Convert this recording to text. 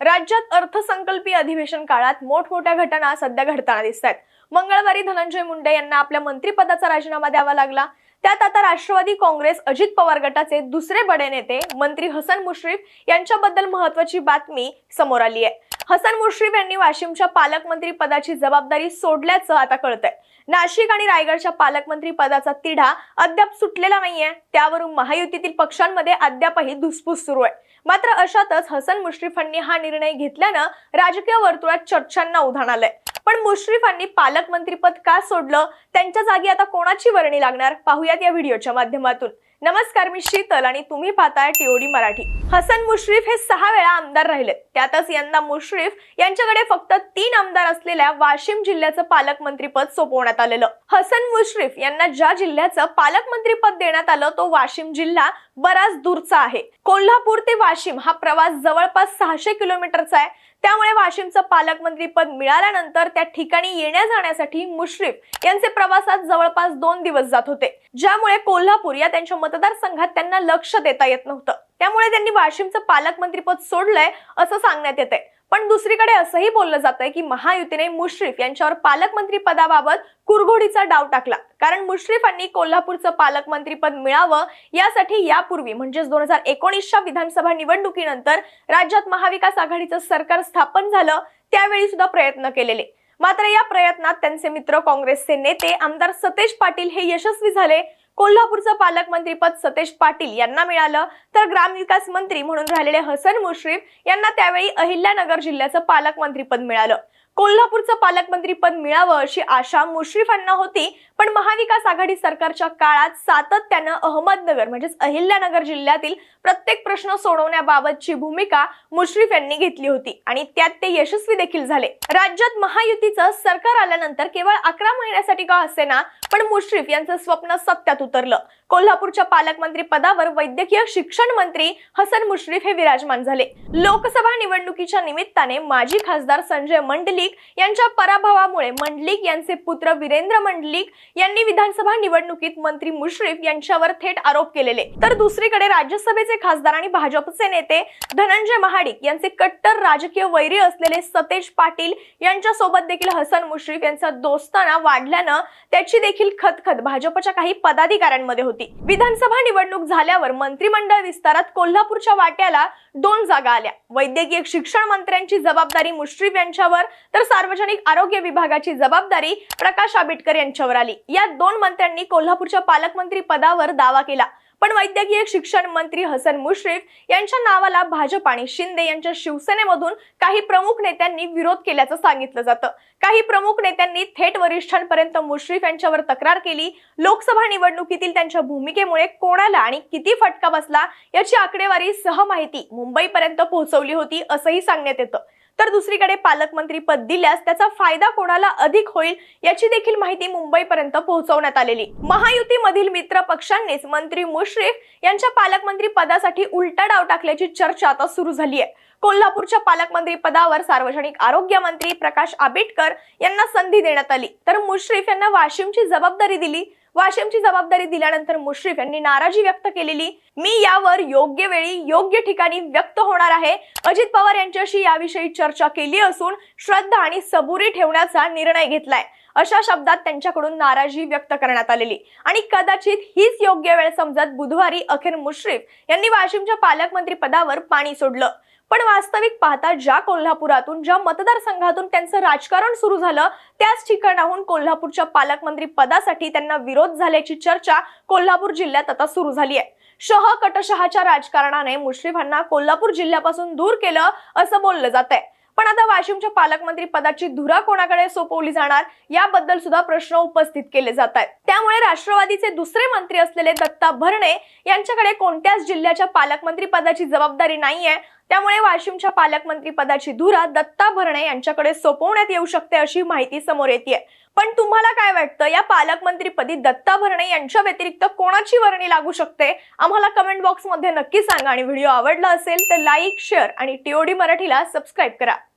राज्यात अर्थसंकल्पीय अधिवेशन काळात मोठमोठ्या घटना सध्या घडताना दिसत आहेत मंगळवारी धनंजय मुंडे यांना आपल्या मंत्रिपदाचा राजीनामा द्यावा लागला. त्यात आता राष्ट्रवादी काँग्रेस अजित पवार गटाचे दुसरे बडे नेते मंत्री हसन मुश्रीफ यांच्याबद्दल महत्वाची बातमी समोर आली आहे हसन मुश्रीफ यांनी वाशिमच्या पालकमंत्री पदाची जबाबदारी सोडल्याचं आता कळतंय. नाशिक आणि रायगडच्या पालकमंत्री पदाचा तिढा अद्याप सुटलेला नाहीये. त्यावरून महायुतीतील पक्षांमध्ये अद्यापही धुसफूस सुरू आहे. मात्र अशातच हसन मुश्रीफांनी हा निर्णय घेतल्यानं राजकीय वर्तुळात चर्चांना उधाण आलंय. पण मुश्रीफांनी पालकमंत्रीपद का सोडलं? त्यांच्या जागी आता कोणाची वर्णी लागणार? पाहुयात या व्हिडिओच्या माध्यमातून. नमस्कार मी शीतल आणि तुम्ही पाहताय टीओडी मराठी. हसन मुश्रीफ हे सहा वेळा आमदार राहिले. त्यातच यंदा मुश्रीफ यांच्याकडे फक्त तीन आमदार असलेल्या वाशिम जिल्ह्याचं पालकमंत्रीपद सोपवण्यात आलेलं. हसन मुश्रीफ यांना ज्या जिल्ह्याचं पालकमंत्रीपद देण्यात आलं तो वाशिम जिल्हा बराच दूरचा आहे. कोल्हापूर ते वाशिम हा प्रवास जवळपास सहाशे किलोमीटरचा आहे. त्यामुळे वाशिमचं पालकमंत्रीपद मिळाल्यानंतर त्या ठिकाणी येण्या जाण्यासाठी मुश्रीफ यांचे प्रवासात जवळपास दोन दिवस जात होते ज्यामुळे कोल्हापूर या त्यांच्या मतदारसंघात त्यांना लक्ष देता येत नव्हतं. त्यामुळे त्यांनी वाशिमचं पालकमंत्रीपद सोडलंय असं सांगण्यात येतंय. पण दुसरीकडे असंही बोललं जात आहे की महायुतीने मुश्रीफ यांच्यावर पालकमंत्री पदाबाबत कुरघोडीचा डाव टाकला. कारण मुश्रीफांनी कोल्हापूरचं पालकमंत्रीपद मिळावं यासाठी यापूर्वी म्हणजेच दोन हजार एकोणीसच्या विधानसभा निवडणुकीनंतर राज्यात महाविकास आघाडीचं सरकार स्थापन झालं त्यावेळी सुद्धा प्रयत्न केलेले. मात्र या प्रयत्नात त्यांचे मित्र काँग्रेसचे नेते आमदार सतेज पाटील हे यशस्वी झाले कोल्हापूरचं पालकमंत्रीपद सतेज पाटील यांना मिळालं. तर ग्रामविकास मंत्री म्हणून राहिलेले हसन मुश्रीफ यांना त्यावेळी अहिल्यानगर जिल्ह्याचं पालकमंत्रीपद मिळालं. कोल्हापूरचं पालकमंत्रीपद मिळावं अशी आशा मुश्रीफांना होती पण महाविकास आघाडी सरकारच्या काळात सातत्यानं अहमदनगर म्हणजेच अहिल्यानगर जिल्ह्यातील प्रत्येक प्रश्न सोडवण्याबाबतची भूमिका मुश्रीफ यांनी घेतली होती आणि त्यात ते यशस्वी देखील झाले. राज्यात महायुतीचं सरकार आल्यानंतर केवळ अकरा महिन्यासाठी का असेना पण मुश्रीफ यांचं स्वप्न सत्यात उतरलं. कोल्हापूरच्या पालकमंत्री पदावर वैद्यकीय शिक्षण मंत्री हसन मुश्रीफ हे विराजमान झाले. लोकसभा निवडणुकीच्या निमित्ताने माजी खासदार संजय मंडली मंडलिक यांच्या पराभवामुळे मंडलिक यांचे पुत्र वीरेंद्र मंडलिक यांनी विधानसभा निवडणुकीत मंत्री मुश्रीफ यांच्यावर थेट आरोप केलेले. तर दुसरीकडे राज्यसभेचे खासदार आणि भाजपचे नेते धनंजय महाडिक यांचे कट्टर राजकीय वैरी असलेले सतेज पाटील यांच्या सोबत देखील हसन मुश्रीफ यांचा दोस्ताना वाढल्यानं त्याची देखील खतखत भाजपच्या काही पदाधिकाऱ्यांमध्ये होती. विधानसभा निवडणूक झाल्यावर मंत्रिमंडळ विस्तारात कोल्हापूरच्या वाट्याला दोन जागा आल्या. वैद्यकीय शिक्षण मंत्र्यांची जबाबदारी मुश्रीफ यांच्यावर तर सार्वजनिक आरोग्य विभागाची जबाबदारी प्रकाश आंबेडकर यांच्यावर आली. या दोन मंत्र्यांनी कोल्हापूरच्या पालकमंत्री पदावर दावा केला. पण वैद्यकीय शिक्षण मंत्री हसन मुश्रीफ यांच्या नावाला भाजप आणि शिंदे यांच्या शिवसेनेमधून काही प्रमुख नेत्यांनी विरोध केल्याचं सांगितलं जातं. काही प्रमुख नेत्यांनी थेट वरिष्ठांपर्यंत मुश्रीफ यांच्यावर तक्रार केली. लोकसभा निवडणुकीतील त्यांच्या भूमिकेमुळे कोणाला आणि किती फटका बसला याची आकडेवारी सह माहिती मुंबईपर्यंत पोहोचवली होती असंही सांगण्यात येतं. तर दुसरीकडे पालकमंत्री पद दिल्यास त्याचा फायदा कोणाला अधिक होईल याची देखील माहिती मुंबईपर्यंत पोहोचवण्यात आलेली. महायुतीमधील मित्र पक्षांनीच मंत्री मुश्रीफ यांच्या पालकमंत्री पदासाठी उलटा डाव टाकल्याची चर्चा आता सुरू झाली आहे कोल्हापूरच्या पालकमंत्री पदावर सार्वजनिक आरोग्य मंत्री प्रकाश आंबेडकर यांना संधी देण्यात आली. तर मुश्रीफ यांना वाशिमची जबाबदारी दिली. वाशिमची जबाबदारी दिल्यानंतर मुश्रीफ यांनी नाराजी व्यक्त केलेली. मी यावर योग्य वेळी योग्य ठिकाणी व्यक्त होणार आहे. अजित पवार यांच्याशी याविषयी चर्चा केली असून श्रद्धा आणि सबुरी ठेवण्याचा निर्णय घेतलाय. अशा शब्दात त्यांच्याकडून नाराजी व्यक्त करण्यात आलेली. आणि कदाचित हीच योग्य वेळ समजत बुधवारी अखेर मुश्रीफ यांनी वाशिमच्या पालकमंत्री पदावर पाणी सोडलं. पण वास्तविक पाहता ज्या कोल्हापुरातून ज्या मतदारसंघातून त्यांचं राजकारण सुरू झालं त्याच ठिकाणाहून कोल्हापूरच्या पालकमंत्री पदासाठी त्यांना विरोध झाल्याची चर्चा कोल्हापूर जिल्ह्यात आता सुरू झाली आहे शह कटशहाच्या राजकारणाने मुश्रीफांना कोल्हापूर जिल्ह्यापासून दूर केलं असं बोललं जात आहे पण आता वाशिमच्या पालकमंत्री पदाची धुरा कोणाकडे सोपवली जाणार याबद्दल सुद्धा प्रश्न उपस्थित केले जात आहेत त्यामुळे राष्ट्रवादीचे दुसरे मंत्री असलेले दत्ता भरणे यांच्याकडे कोणत्याच जिल्ह्याच्या पालकमंत्री पदाची जबाबदारी नाहीये त्यामुळे वाशिमच्या पालकमंत्री पदाची धुरा दत्ता भरणे यांच्याकडे सोपवण्यात येऊ शकते अशी माहिती समोर येते पण तुम्हाला काय वाटतं? या पालकमंत्रीपदी दत्ता भरणे यांच्या व्यतिरिक्त कोणाची वर्णी लागू शकते? आम्हाला कमेंट बॉक्समध्ये नक्की सांगा आणि व्हिडिओ आवडला असेल तर लाईक शेअर आणि टीओडी मराठीला सबस्क्राईब करा.